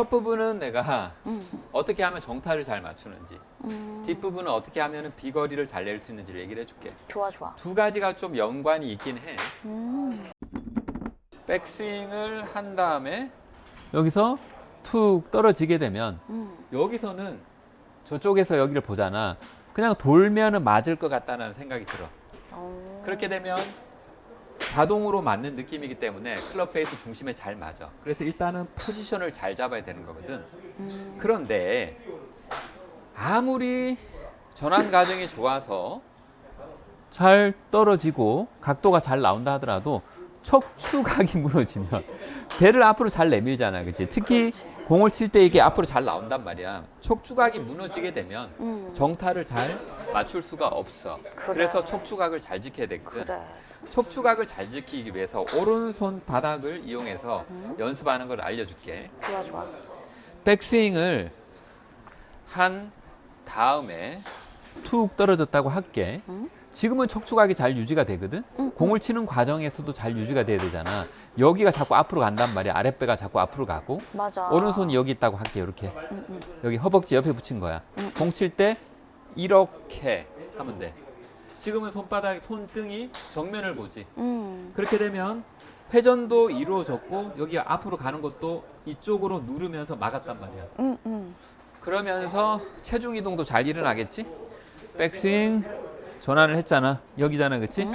첫 부분은 내가 음. 어떻게 하면 정타를 잘 맞추는지, 음. 뒷부분은 어떻게 하면 비거리를 잘 낼 수 있는지를 얘기를 해줄게. 좋아 좋아. 두 가지가 좀 연관이 있긴 해. 음. 백스윙을 한 다음에 여기서 툭 떨어지게 되면 음. 여기서는 저쪽에서 여기를 보잖아. 그냥 돌면은 맞을 것 같다는 생각이 들어. 어. 그렇게 되면 자동으로 맞는 느낌이기 때문에 클럽 페이스 중심에 잘 맞아. 그래서 일단은 포지션을 잘 잡아야 되는 거거든. 음. 그런데 아무리 전환 과정이 좋아서 잘 떨어지고 각도가 잘 나온다 하더라도 척추각이 무너지면 배를 앞으로 잘 내밀잖아, 그치? 특히. 공을 칠 때 이게 앞으로 잘 나온단 말이야. 척추각이 무너지게 되면 음. 정타를 잘 맞출 수가 없어. 그래. 그래서 척추각을 잘 지켜야 되거든. 그래. 척추각을 잘 지키기 위해서 오른손 바닥을 이용해서 음. 연습하는 걸 알려줄게. 좋아 좋아. 백스윙을 한 다음에 툭 떨어졌다고 할게. 음. 지금은 척추각이 잘 유지가 되거든. 음, 공을 치는 과정에서도 잘 유지가 돼야 되잖아. 여기가 자꾸 앞으로 간단 말이야. 아랫배가 자꾸 앞으로 가고. 맞아. 오른손이 여기 있다고 할게. 이렇게. 음, 음. 여기 허벅지 옆에 붙인 거야. 음. 공칠 때 이렇게 하면 돼. 지금은 손바닥, 손등이 정면을 보지. 음. 그렇게 되면 회전도 이루어졌고 여기가 앞으로 가는 것도 이쪽으로 누르면서 막았단 말이야. 음, 음. 그러면서 체중 이동도 잘 일어나겠지? 백스윙 전환을 했잖아. 여기잖아, 그치? 응.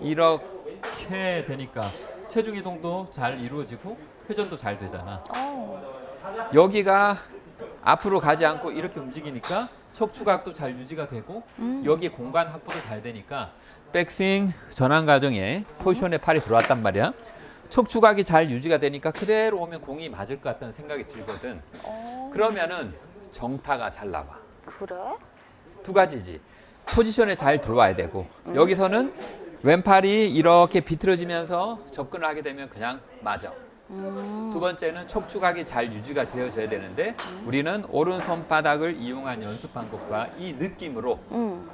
이렇게 되니까 체중 이동도 잘 이루어지고 회전도 잘 되잖아. 어. 여기가 앞으로 가지 않고 이렇게 움직이니까 척추각도 잘 유지가 되고 음. 여기 공간 확보도 잘 되니까 백스윙 전환 과정에 포지션에 팔이 들어왔단 말이야. 척추각이 잘 유지가 되니까 그대로 오면 공이 맞을 것 같다는 생각이 들거든. 어. 그러면은 정타가 잘 나와. 그래? 두 가지지. 포지션에 잘 들어와야 되고 여기서는 왼팔이 이렇게 비틀어지면서 접근을 하게 되면 그냥 맞아. 음. 두 번째는 척추각이 잘 유지가 되어져야 되는데 우리는 오른손 바닥을 이용한 연습 방법과 이 느낌으로 음.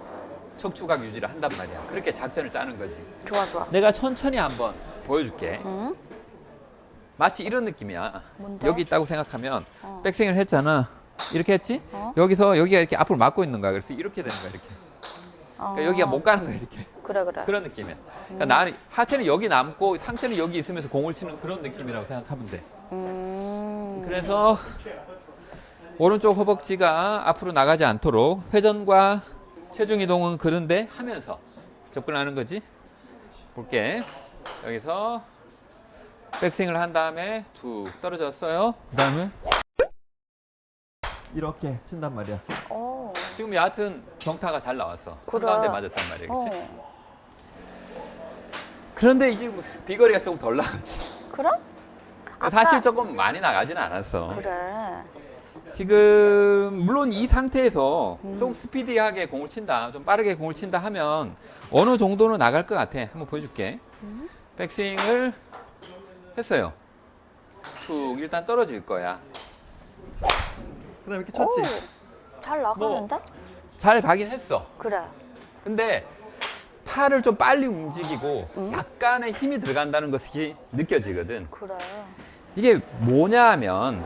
척추각 유지를 한단 말이야. 그렇게 작전을 짜는 거지. 좋아 좋아. 내가 천천히 한번 보여줄게. 음. 마치 이런 느낌이야. 뭔데? 여기 있다고 생각하면 어. 백스윙을 했잖아. 이렇게 했지? 어? 여기서 여기가 이렇게 앞으로 막고 있는 거야. 그래서 이렇게 되는 거야. 이렇게. 그러니까 어. 여기가 못 가는 거야. 이렇게. 그래 그래. 그런 느낌이야. 그러니까 나는 하체는 여기 남고 상체는 여기 있으면서 공을 치는 그런 느낌이라고 생각하면 돼. 음. 그래서 오른쪽 허벅지가 앞으로 나가지 않도록 회전과 체중 이동은 그런데 하면서 접근하는 거지. 볼게. 여기서 백스윙을 한 다음에 툭 떨어졌어요. 그다음에 이렇게 친단 말이야. 어. 지금 여하튼 정타가 잘 나왔어. 그래. 한가운데 맞았단 말이야. 그치? 어. 그런데 이제 뭐 비거리가 조금 덜 나가지. 아까- 사실 조금 많이 나가지는 않았어. 그래. 지금 물론 이 상태에서 음. 좀 스피디하게 공을 친다, 좀 빠르게 공을 친다 하면 어느 정도는 나갈 것 같아. 한번 보여줄게. 음. 백스윙을 했어요. 툭 일단 떨어질 거야. 그다음에 이렇게 쳤지. 오, 잘 나가는데? 잘 가긴 했어. 그래. 근데 팔을 좀 빨리 움직이고 음. 약간의 힘이 들어간다는 것이 느껴지거든. 그래. 이게 뭐냐 하면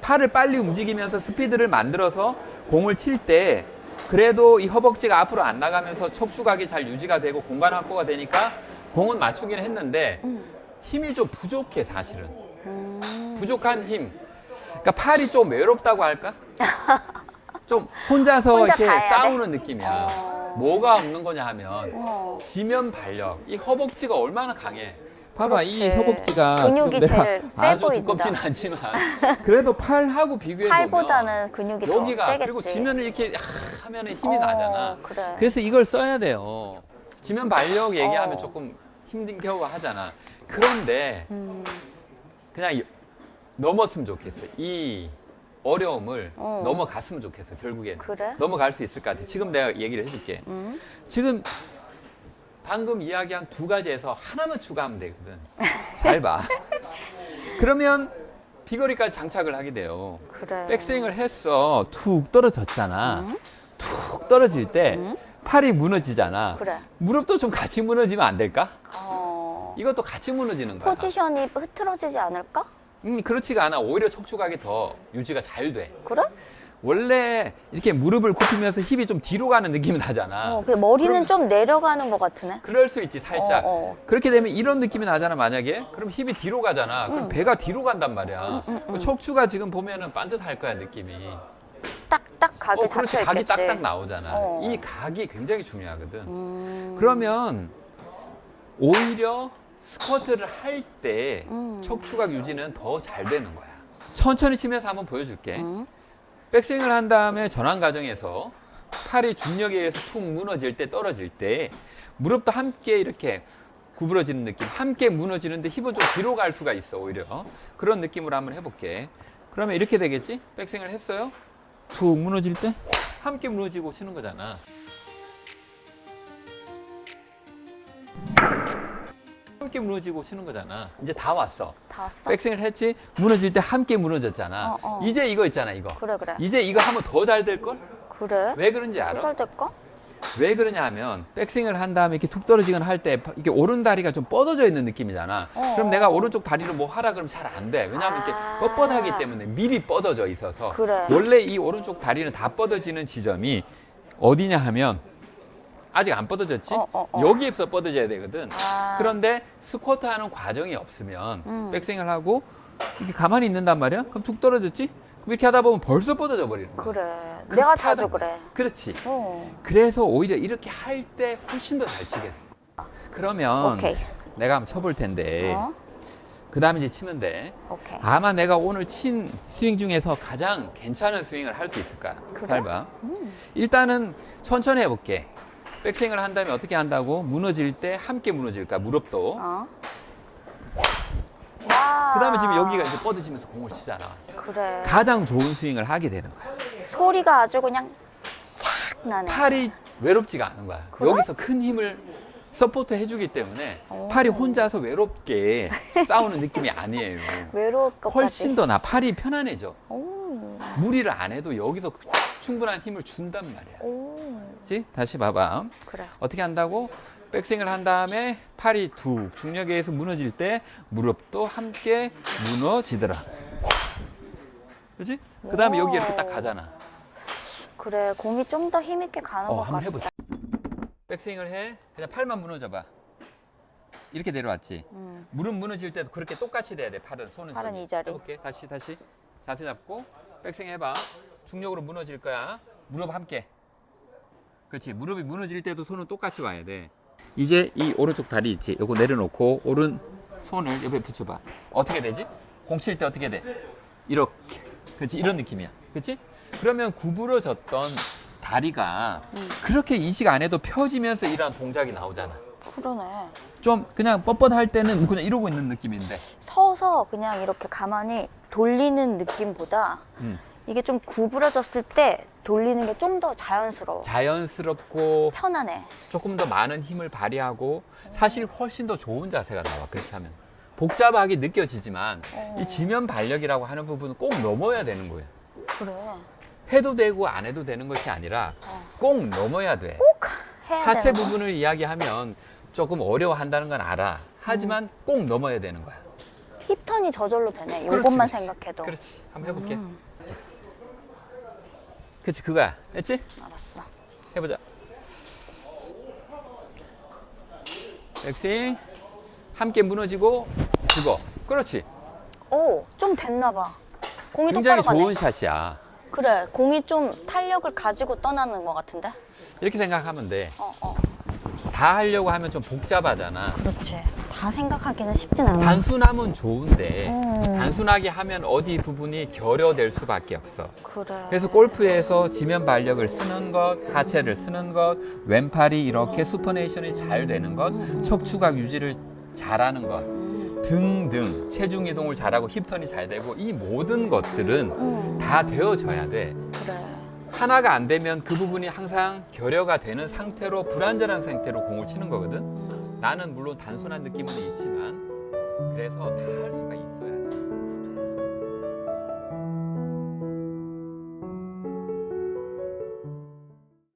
팔을 빨리 움직이면서 스피드를 만들어서 공을 칠 때 그래도 이 허벅지가 앞으로 안 나가면서 척추각이 잘 유지가 되고 공간 확보가 되니까 공은 맞추긴 했는데 음. 힘이 좀 부족해 사실은 음. 부족한 힘 그러니까 팔이 좀 외롭다고 할까 좀 혼자서 혼자 이렇게 돼? 싸우는 느낌이야 어. 뭐가 없는 거냐 하면 어. 지면 발력. 이 허벅지가 얼마나 강해. 봐봐, 이 그렇지. 허벅지가 근육이 지금 내가 제일 세 아주 보인다. 두껍진 않지만 그래도 팔하고 비교해 보면 팔보다는 근육이 더 여기가 세겠지. 그리고 지면을 이렇게 하- 하면은 힘이 어, 나잖아. 그래. 그래서 이걸 써야 돼요. 지면 발력 얘기하면 어. 조금 힘든 경우가 하잖아. 그런데 음. 그냥 이- 넘었으면 좋겠어. 이 어려움을 어. 넘어갔으면 좋겠어. 결국에는 그래? 넘어갈 수 있을 것 같아. 지금 내가 얘기를 해줄게. 음. 지금 방금 이야기한 두 가지에서 하나만 추가하면 되거든. 잘 봐. 그러면 비거리까지 장착을 하게 돼요. 그래. 백스윙을 했어. 툭 떨어졌잖아. 음? 툭 떨어질 때 음? 팔이 무너지잖아. 그래. 무릎도 좀 같이 무너지면 안 될까? 어. 이것도 같이 무너지는 거야. 포지션이 흐트러지지 않을까? 음, 그렇지가 않아. 오히려 척추각이 더 유지가 잘 돼. 그래? 원래 이렇게 무릎을 굽히면서 힙이 좀 뒤로 가는 느낌이 나잖아. 어, 그 머리는 그럼- 좀 내려가는 것 같으네. 그럴 수 있지, 살짝. 어, 어. 그렇게 되면 이런 느낌이 나잖아, 만약에. 그럼 힙이 뒤로 가잖아. 그럼 응. 배가 뒤로 간단 말이야. 그 척추가 지금 보면은 반듯할 거야, 느낌이. 딱딱 각이 어, 잡혀 그렇지. 있겠지. 각이 딱딱 나오잖아. 어. 이 각이 굉장히 중요하거든. 음. 그러면 오히려 스쿼트를 할 때 음. 척추각 유지는 더 잘 되는 거야. 천천히 치면서 한번 보여줄게. 음. 백스윙을 한 다음에 전환 과정에서 팔이 중력에 의해서 툭 무너질 때 떨어질 때 무릎도 함께 이렇게 구부러지는 느낌 함께 무너지는데 힙은 좀 뒤로 갈 수가 있어 오히려 그런 느낌으로 한번 해볼게 그러면 이렇게 되겠지 백스윙을 했어요 툭 무너질 때 함께 무너지고 치는 거잖아 함께 무너지고 치는 거잖아 이제 다 왔어 다 왔어? 백스윙을 했지 무너질 때 함께 무너졌잖아 어, 어. 이제 이거 있잖아 이거 그래 그래. 이제 이거 하면 더 잘 될 걸? 그래? 왜 그런지 알아? 소설 될까? 왜 그러냐 하면 백스윙을 한 다음에 이렇게 툭 떨어지거나 할 때 이게 오른 다리가 좀 뻗어져 있는 느낌이잖아. 어. 그럼 내가 오른쪽 다리로 뭐 하라 그러면 잘 안 돼. 왜냐하면 이렇게 아. 뻣뻣하기 때문에 미리 뻗어져 있어서. 그래. 원래 이 오른쪽 다리는 다 뻗어지는 지점이 어디냐 하면 아직 안 뻗어졌지? 어, 어, 어. 여기에서 뻗어져야 되거든. 아. 그런데 스쿼트 하는 과정이 없으면 음. 백스윙을 하고 이렇게 가만히 있는단 말이야? 그럼 툭 떨어졌지? 그럼 이렇게 하다 보면 벌써 뻗어져 버리는 거야. 그래. 그 내가 자주 그래. 그렇지. 어. 그래서 오히려 이렇게 할 때 훨씬 더 잘 치게 돼. 그러면 오케이. 내가 한번 쳐볼 텐데 어? 그 다음에 이제 치면 돼. 오케이. 아마 내가 오늘 친 스윙 중에서 가장 괜찮은 스윙을 할 수 있을 거야. 그래? 잘 봐. 음. 일단은 천천히 해볼게. 백스윙을 한 다음에 어떻게 한다고? 무너질 때 함께 무너질까? 무릎도. 어. 와. 그 다음에 지금 여기가 이제 뻗어지면서 공을 치잖아. 그래. 가장 좋은 스윙을 하게 되는 거야. 소리가 아주 그냥 착 나네. 팔이 외롭지가 않은 거야. 그래? 여기서 큰 힘을 서포트 해주기 때문에 오. 팔이 혼자서 외롭게 싸우는 느낌이 아니에요. 외로울. 훨씬 더 나 팔이 편안해져. 오. 무리를 안 해도 여기서 충분한 힘을 준단 말이야. 오. 그치? 다시 봐봐. 그래. 어떻게 한다고? 백스윙을 한 다음에 팔이 툭 중력에 의해서 무너질 때 무릎도 함께 무너지더라. 그지? 그 다음에 여기 이렇게 딱 가잖아. 그래. 공이 좀 더 힘있게 가는 어, 것 한번 같아. 해보자. 백스윙을 해. 그냥 팔만 무너져봐. 이렇게 내려왔지. 음. 무릎 무너질 때도 그렇게 똑같이 돼야 돼. 팔은 손은 팔은 저기. 이 자리. 해볼게. 다시 다시 자세 잡고 백스윙 해봐. 중력으로 무너질 거야. 무릎 함께. 그렇지. 무릎이 무너질 때도 손은 똑같이 와야 돼. 이제 이 오른쪽 다리 있지. 요거 내려놓고 오른 손을 옆에 붙여봐. 어떻게 되지? 공 칠 때 어떻게 돼? 이렇게. 그렇지. 이런 느낌이야. 그렇지? 그러면 구부러졌던 다리가 음. 그렇게 이식 안 해도 펴지면서 이러한 동작이 나오잖아. 그러네. 좀 그냥 뻣뻣할 때는 그냥 이러고 있는 느낌인데. 서서 그냥 이렇게 가만히 돌리는 느낌보다 음. 이게 좀 구부러졌을 때 돌리는 게 좀 더 자연스러워. 자연스럽고 편하네. 조금 더 많은 힘을 발휘하고 사실 훨씬 더 좋은 자세가 나와 그렇게 하면 복잡하게 느껴지지만 어. 이 지면 발력이라고 하는 부분은 꼭 넘어야 되는 거예요 그래. 해도 되고 안 해도 되는 것이 아니라 어. 꼭 넘어야 돼 해야 하체 되는 거. 부분을 이야기하면 조금 어려워한다는 건 알아 하지만 꼭 넘어야 되는 거야 힙턴이 저절로 되네. 그렇지, 요것만 그렇지. 생각해도. 그렇지 한번 해볼게 음, 그렇지 그거야 했지? 알았어. 해보자. 백스윙 함께 무너지고 죽어. 그렇지. 오, 좀 됐나 봐. 공이 굉장히 똑바로 좋은 가네. 샷이야. 그래, 공이 좀 탄력을 가지고 떠나는 것 같은데? 이렇게 생각하면 돼. 어, 어. 다 하려고 하면 좀 복잡하잖아. 그렇지. 다 생각하기는 쉽진 않아. 단순하면 좋은데 음. 단순하게 하면 어디 부분이 결여될 수밖에 없어. 그래. 그래서 골프에서 지면 발력을 쓰는 것, 하체를 쓰는 것, 왼팔이 이렇게 수퍼네이션이 잘 되는 것, 척추각 유지를 잘하는 것 음, 등등 체중 이동을 잘하고 힙턴이 잘 되고 이 모든 것들은 음, 다 되어져야 돼. 그래. 하나가 안 되면 그 부분이 항상 결여가 되는 상태로 불안전한 상태로 공을 치는 거거든. 음. 나는 물론 단순한 느낌은 있지만 그래서 다할 있어.